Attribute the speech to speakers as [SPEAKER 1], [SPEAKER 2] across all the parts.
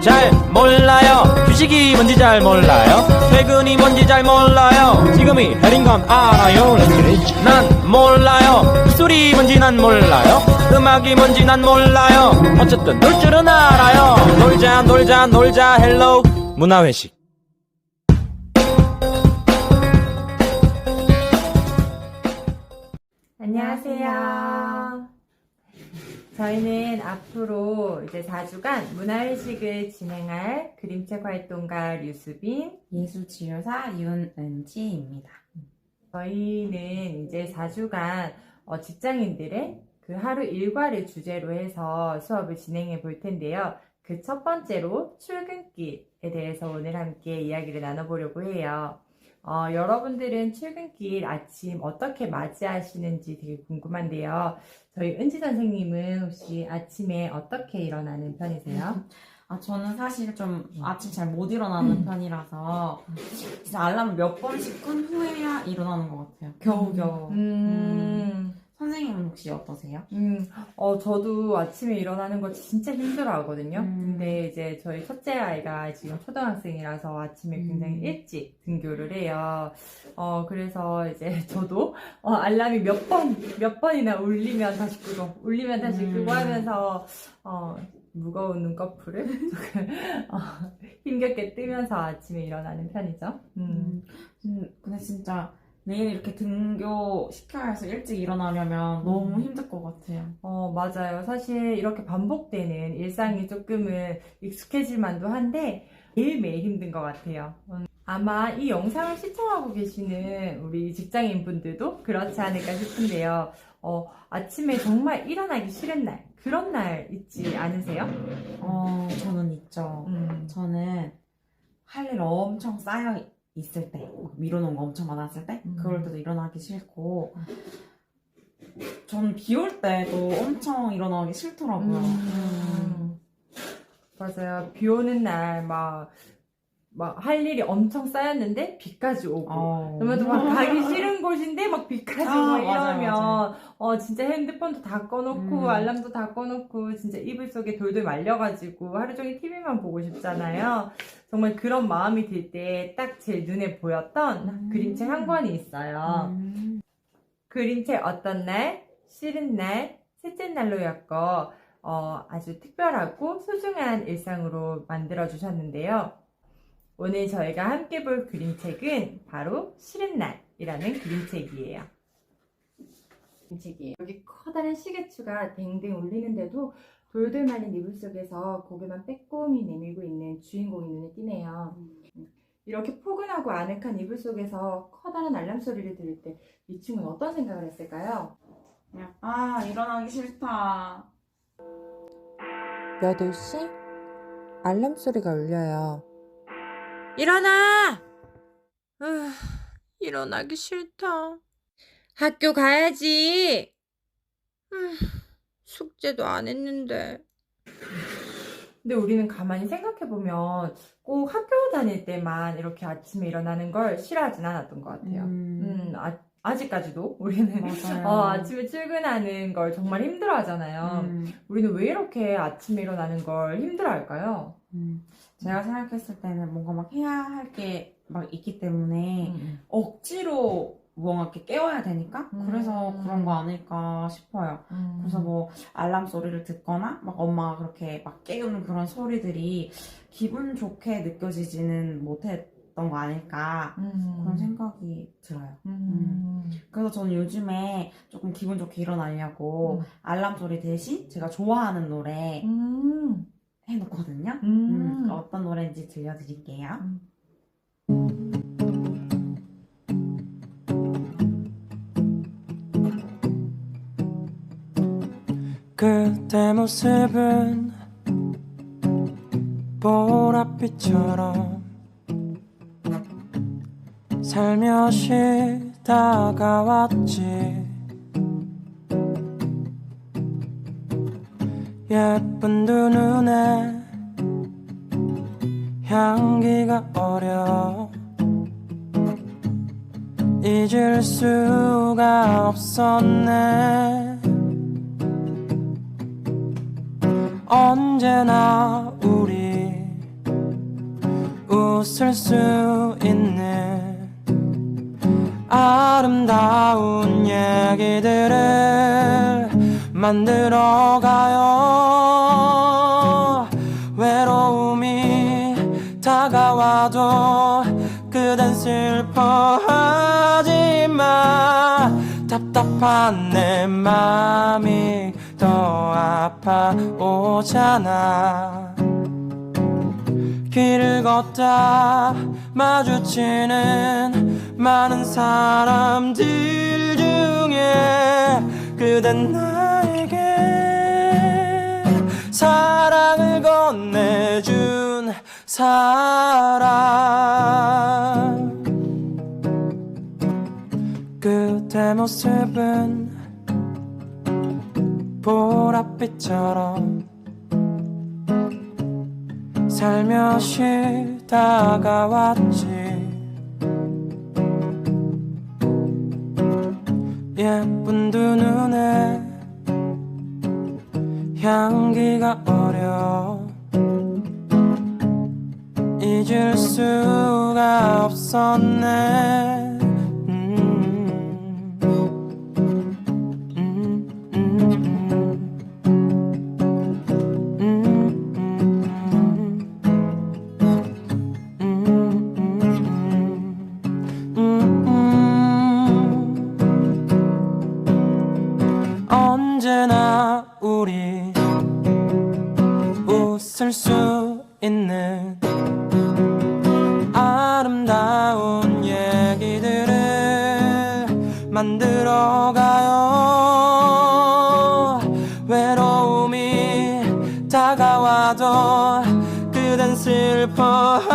[SPEAKER 1] 잘 몰라요. 휴식이 뭔지 잘 몰라요. 퇴근이 뭔지 잘 몰라요. 지금이 해린 건 알아요. 난 몰라요. 소리 뭔지 난 몰라요. 음악이 뭔지 난 몰라요. 어쨌든 놀 줄은 알아요. 놀자 놀자 놀자. 헬로 문화회식.
[SPEAKER 2] 안녕하세요. 저희는 앞으로 이제 4주간 문화회식을 진행할 그림책 활동가 류수빈,
[SPEAKER 3] 예술치료사 윤은지입니다.
[SPEAKER 2] 저희는 이제 4주간 어, 직장인들의 그 하루 일과를 주제로 해서 수업을 진행해 볼 텐데요. 그 첫 번째로 출근길에 대해서 오늘 함께 이야기를 나눠보려고 해요. 어, 여러분들은 출근길 아침 어떻게 맞이하시는지 되게 궁금한데요. 저희 은지 선생님은 혹시 아침에 어떻게 일어나는 편이세요?
[SPEAKER 3] 아, 저는 사실 좀 아침 잘 못 일어나는 편이라서 진짜 알람을 몇 번씩 끈 후에야 일어나는 것 같아요. 겨우겨우.
[SPEAKER 2] 음,
[SPEAKER 3] 선생님은 혹시 어떠세요?
[SPEAKER 2] 음, 어, 저도 아침에 일어나는 거 진짜 힘들어 하거든요.
[SPEAKER 3] 음.
[SPEAKER 2] 근데 이제 저희 첫째 아이가 지금 초등학생이라서 아침에 굉장히
[SPEAKER 3] 음.
[SPEAKER 2] 일찍 등교를 해요. 어, 그래서 이제 저도 어, 알람이 몇 번, 몇 번이나 울리면 다시 끄고, 울리면 다시
[SPEAKER 3] 음.
[SPEAKER 2] 끄고 하면서, 어, 무거운 눈꺼풀을 어, 힘겹게 뜨면서 아침에 일어나는 편이죠. 음.
[SPEAKER 3] 음, 근데 진짜 내일 이렇게 등교 시켜야 해서 일찍 일어나려면 너무 힘들 것 같아요.
[SPEAKER 2] 어, 맞아요. 사실 이렇게 반복되는 일상이 조금은 익숙해질 만도 한데 매일매일 힘든 것 같아요. 음, 아마 이 영상을 시청하고 계시는 우리 직장인 분들도 그렇지 않을까 싶은데요. 어, 아침에 정말 일어나기 싫은 날, 그런 날 있지 않으세요?
[SPEAKER 3] 어, 저는 있죠.
[SPEAKER 2] 음,
[SPEAKER 3] 저는 할 일 엄청 쌓여 있을 때, 막 미뤄놓은 거 엄청 많았을 때,
[SPEAKER 2] 음.
[SPEAKER 3] 그럴 때도 일어나기 싫고, 저는 비올 때도 엄청 일어나기 싫더라고요.
[SPEAKER 2] 음, 맞아요. 비 오는 날, 막, 막 할 일이 엄청 쌓였는데 비까지 오고.
[SPEAKER 3] 어.
[SPEAKER 2] 그러면 또 막 가기 싫은 곳인데 막 비까지
[SPEAKER 3] 아,
[SPEAKER 2] 막
[SPEAKER 3] 맞아요,
[SPEAKER 2] 이러면
[SPEAKER 3] 맞아요.
[SPEAKER 2] 어 진짜 핸드폰도 다 꺼놓고
[SPEAKER 3] 음.
[SPEAKER 2] 알람도 다 꺼놓고 진짜 이불 속에 돌돌 말려가지고 하루 종일 TV만 보고 싶잖아요. 정말 그런 마음이 들 때 딱 제 눈에 보였던
[SPEAKER 3] 음.
[SPEAKER 2] 그림책 한 권이 있어요.
[SPEAKER 3] 음.
[SPEAKER 2] 그림책 어떤 날, 싫은 날, 셋째 날로였고 어, 아주 특별하고 소중한 일상으로 만들어 주셨는데요. 오늘 저희가 함께 볼 그림책은 바로 싫은 날이라는 그림책이에요. 그림책이에요. 여기 커다란 시계추가 댕댕 울리는데도 돌돌 말린 이불 속에서 고개만 빼꼼히 내밀고 있는 주인공이 눈에 띄네요. 음. 이렇게 포근하고 아늑한 이불 속에서 커다란 알람 소리를 들을 때 이 친구는 어떤 생각을 했을까요?
[SPEAKER 3] 그냥, 아, 일어나기 싫다.
[SPEAKER 4] 8시 알람 소리가 울려요.
[SPEAKER 2] 일어나! 아, 일어나기 싫다. 학교 가야지. 음, 숙제도 안 했는데. 근데 우리는 가만히 생각해보면 꼭 학교 다닐 때만 이렇게 아침에 일어나는 걸 싫어하진 않았던 것 같아요. 음,
[SPEAKER 3] 음,
[SPEAKER 2] 아, 아직까지도 우리는. 어, 아침에 출근하는 걸 정말 힘들어 하잖아요.
[SPEAKER 3] 음,
[SPEAKER 2] 우리는 왜 이렇게 아침에 일어나는 걸 힘들어 할까요?
[SPEAKER 3] 음. 제가 생각했을 때는 뭔가 막 해야 할 게 막 있기 때문에 억지로 뭔가 이렇게 깨워야 되니까
[SPEAKER 2] 음.
[SPEAKER 3] 그래서 그런 거 아닐까 싶어요.
[SPEAKER 2] 음.
[SPEAKER 3] 그래서 뭐 알람 소리를 듣거나 막 엄마가 그렇게 막 깨우는 그런 소리들이 기분 좋게 느껴지지는 못했던 거 아닐까
[SPEAKER 2] 음.
[SPEAKER 3] 그런 생각이 들어요.
[SPEAKER 2] 음.
[SPEAKER 3] 그래서 저는 요즘에 조금 기분 좋게 일어나려고
[SPEAKER 2] 음.
[SPEAKER 3] 알람 소리 대신 제가 좋아하는 노래
[SPEAKER 2] 음.
[SPEAKER 3] 해놓거든요.
[SPEAKER 2] 음.
[SPEAKER 3] 음, 어떤 노래인지 들려드릴게요.
[SPEAKER 1] 그때 모습은 보랏빛처럼 살며시 다가왔지 예쁜 두 눈에 향기가 어려. 잊을 수가 없었네. 언제나 우리 웃을 수 있는 아름다운 얘기들을 만들어가요. 외로움이 다가와도 그댄 슬퍼하지 마 답답한 내 맘이 더 아파오잖아. 길을 걷다 마주치는 많은 사람들 중에 그댄 나에게 사랑을 건네준 사람. 그대 모습은 보랏빛처럼 살며시 다가왔지. 예쁜 두 눈에 향기가 어려 잊을 수가 없었네. 언제나 우리 웃을 수 있는 아름다운 얘기들을 만들어가요. 외로움이 다가와도 그댄 슬퍼하지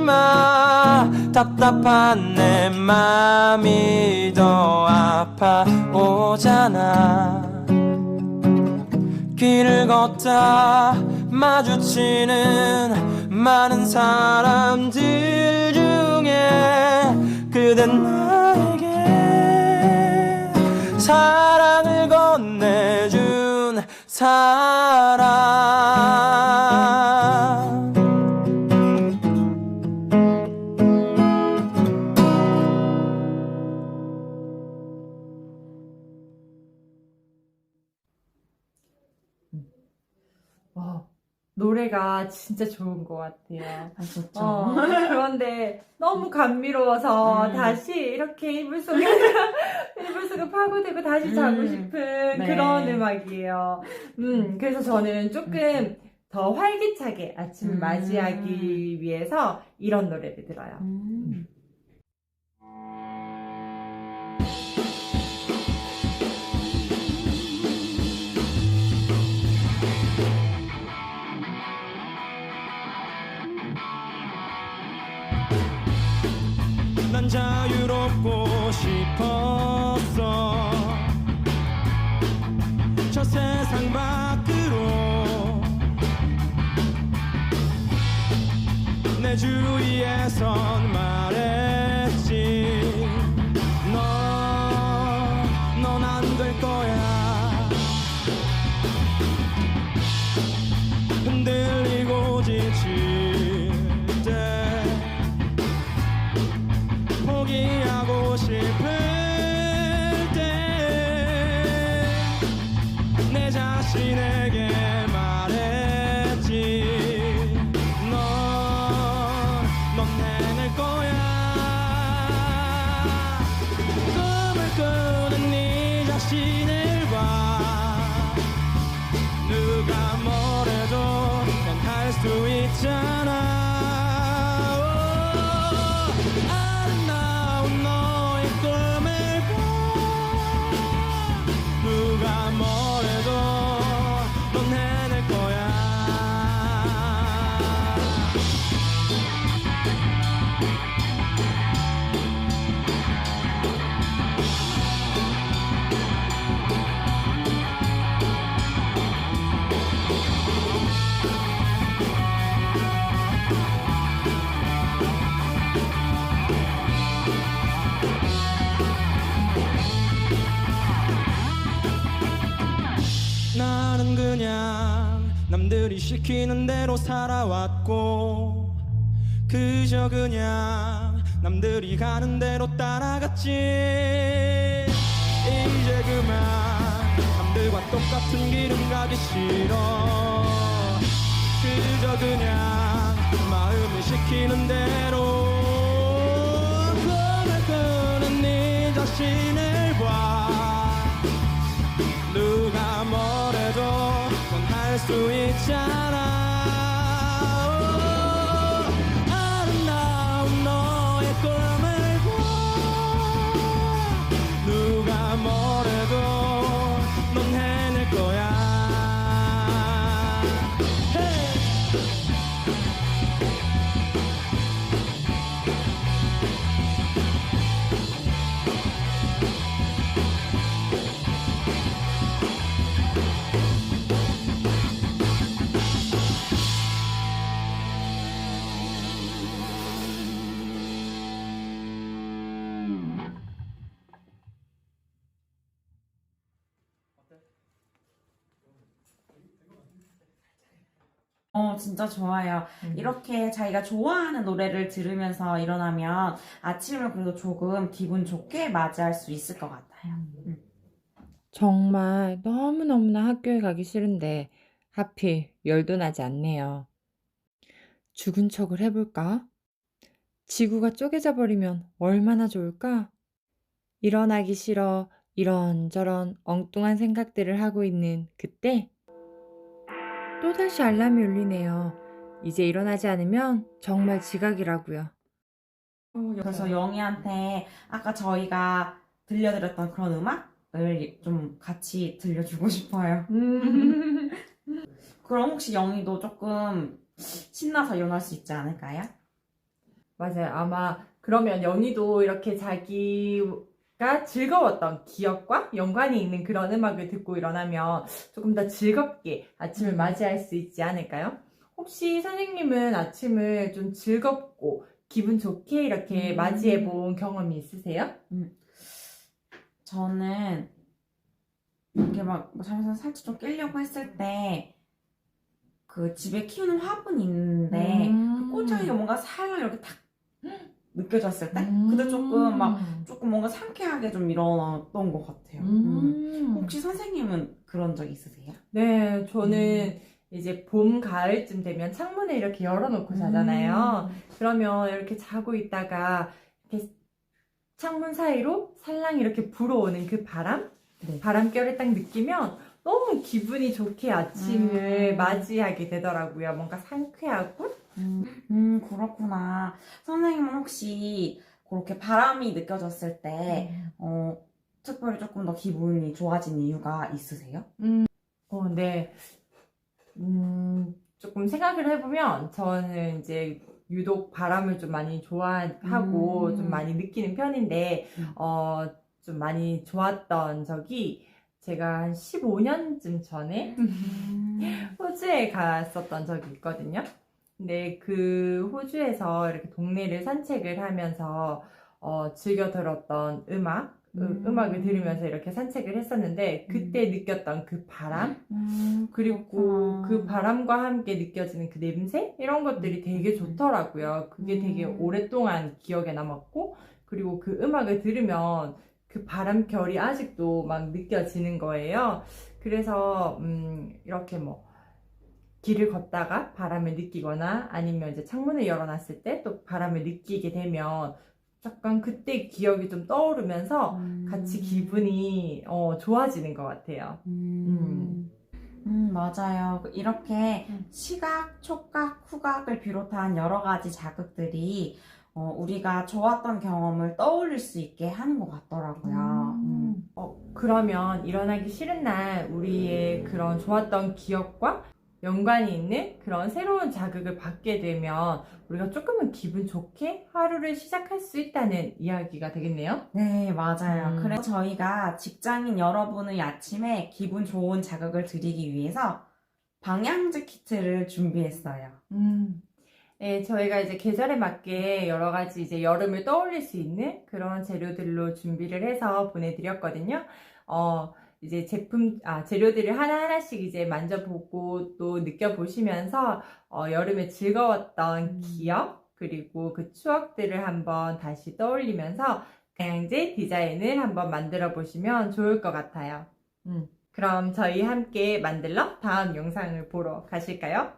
[SPEAKER 1] 마. 답답한 내 맘이 더 아파오잖아. 길을 걷다 마주치는 많은 사람들 중에 그댄 나에게 사랑을 건네준 사람.
[SPEAKER 2] 와, 노래가 진짜 좋은 것 같아요.
[SPEAKER 3] 아, 좋죠.
[SPEAKER 2] 어, 그런데 너무 감미로워서
[SPEAKER 3] 음.
[SPEAKER 2] 다시 이렇게 이불 속에 이불 속에 파고들고 다시 자고
[SPEAKER 3] 음.
[SPEAKER 2] 싶은
[SPEAKER 3] 네.
[SPEAKER 2] 그런 음악이에요. 음, 그래서 저는 조금 더 활기차게 아침을
[SPEAKER 3] 음.
[SPEAKER 2] 맞이하기 위해서 이런 노래를 들어요.
[SPEAKER 1] 시키는 대로 살아왔고 그저 그냥 남들이 가는 대로 따라갔지. 이제 그만 남들과 똑같은 길은 가기 싫어. 그저 그냥 마음이 시키는 대로. 꿈을 꾸는 네 자신을 봐. 누가 뭐래도 넌 할 수 있잖아
[SPEAKER 3] 어, 진짜 좋아요.
[SPEAKER 2] 음.
[SPEAKER 3] 이렇게 자기가 좋아하는 노래를 들으면서 일어나면 아침을 그래도 조금 기분 좋게 맞이할 수 있을 것 같아요.
[SPEAKER 4] 정말 너무너무나 학교에 가기 싫은데 하필 열도 나지 않네요. 죽은 척을 해볼까? 지구가 쪼개져 버리면 얼마나 좋을까? 일어나기 싫어 이런저런 엉뚱한 생각들을 하고 있는 그때 또다시 알람이 울리네요. 이제 일어나지 않으면 정말 지각이라고요.
[SPEAKER 3] 그래서 영희한테 아까 저희가 들려드렸던 그런 음악을 좀 같이 들려주고 싶어요.
[SPEAKER 2] 음.
[SPEAKER 3] 그럼 혹시 영희도 조금 신나서 일어날 수 있지 않을까요?
[SPEAKER 2] 맞아요. 아마 그러면 영희도 이렇게 자기 가 즐거웠던 기억과 연관이 있는 그런 음악을 듣고 일어나면 조금 더 즐겁게 아침을
[SPEAKER 3] 음.
[SPEAKER 2] 맞이할 수 있지 않을까요? 혹시 선생님은 아침을 좀 즐겁고 기분 좋게 이렇게
[SPEAKER 3] 음.
[SPEAKER 2] 맞이해 본 경험이 있으세요?
[SPEAKER 3] 저는 이렇게 막 잠에서 살짝 좀 깨려고 했을 때 그 집에 키우는 화분이 있는데
[SPEAKER 2] 음.
[SPEAKER 3] 그 꽃향기가 뭔가 살랑 이렇게 탁 느껴졌을 때 그때 조금 막 조금 뭔가 상쾌하게 좀 일어났던 것 같아요. 음. 혹시 선생님은 그런 적 있으세요?
[SPEAKER 2] 네, 저는
[SPEAKER 3] 음.
[SPEAKER 2] 이제 봄, 가을쯤 되면 창문을 이렇게 열어놓고 자잖아요.
[SPEAKER 3] 음.
[SPEAKER 2] 그러면 이렇게 자고 있다가 이렇게 창문 사이로 살랑 이렇게 불어오는 그 바람?
[SPEAKER 3] 네.
[SPEAKER 2] 바람결을 딱 느끼면 너무 기분이 좋게 아침을
[SPEAKER 3] 음.
[SPEAKER 2] 맞이하게 되더라고요. 뭔가 상쾌하고.
[SPEAKER 3] 음, 음, 그렇구나. 선생님은 혹시 그렇게 바람이 느껴졌을 때, 어, 특별히 조금 더 기분이 좋아진 이유가 있으세요?
[SPEAKER 2] 어, 네. 음, 조금 생각을 해보면 저는 이제 유독 바람을 좀 많이 좋아하고
[SPEAKER 3] 음.
[SPEAKER 2] 좀 많이 느끼는 편인데,
[SPEAKER 3] 음.
[SPEAKER 2] 어, 좀 많이 좋았던 적이 제가 한 15년쯤 전에 호주에 갔었던 적이 있거든요. 근데 그 호주에서 이렇게 동네를 산책을 하면서 어, 즐겨 들었던 음악,
[SPEAKER 3] 음.
[SPEAKER 2] 음. 악을 들으면서 이렇게 산책을 했었는데 그때 느꼈던 그 바람
[SPEAKER 3] 음,
[SPEAKER 2] 그리고
[SPEAKER 3] 그렇구나.
[SPEAKER 2] 그 바람과 함께 느껴지는 그 냄새 이런 것들이 되게 좋더라고요. 그게 되게
[SPEAKER 3] 음.
[SPEAKER 2] 오랫동안 기억에 남았고 그리고 그 음악을 들으면 그 바람 결이 아직도 막 느껴지는 거예요. 그래서 음, 이렇게 뭐 길을 걷다가 바람을 느끼거나 아니면 이제 창문을 열어놨을 때 또 바람을 느끼게 되면 약간 그때 기억이 좀 떠오르면서
[SPEAKER 3] 음.
[SPEAKER 2] 같이 기분이 어, 좋아지는 것 같아요.
[SPEAKER 3] 음. 음, 맞아요. 이렇게
[SPEAKER 2] 음.
[SPEAKER 3] 시각, 촉각, 후각을 비롯한 여러 가지 자극들이 어, 우리가 좋았던 경험을 떠올릴 수 있게 하는 것 같더라고요. 음.
[SPEAKER 2] 어, 그러면 일어나기 싫은 날 우리의 그런 좋았던 기억과 연관이 있는 그런 새로운 자극을 받게 되면 우리가 조금은 기분 좋게 하루를 시작할 수 있다는 이야기가 되겠네요.
[SPEAKER 3] 네, 맞아요.
[SPEAKER 2] 음.
[SPEAKER 3] 그래서 저희가 직장인 여러분의 아침에 기분 좋은 자극을 드리기 위해서 방향제 키트를 준비했어요.
[SPEAKER 2] 음. 네, 저희가 이제 계절에 맞게 여러 가지 이제 여름을 떠올릴 수 있는 그런 재료들로 준비를 해서 보내드렸거든요. 어, 이제 제품, 아, 재료들을 하나하나씩 이제 만져보고 또 느껴보시면서 어, 여름에 즐거웠던
[SPEAKER 4] 음.
[SPEAKER 2] 기억, 그리고 그 추억들을 한번 다시 떠올리면서 다양제 디자인을 한번 만들어 보시면 좋을 것 같아요. 음, 그럼 저희 함께 만들러 다음 영상을 보러 가실까요?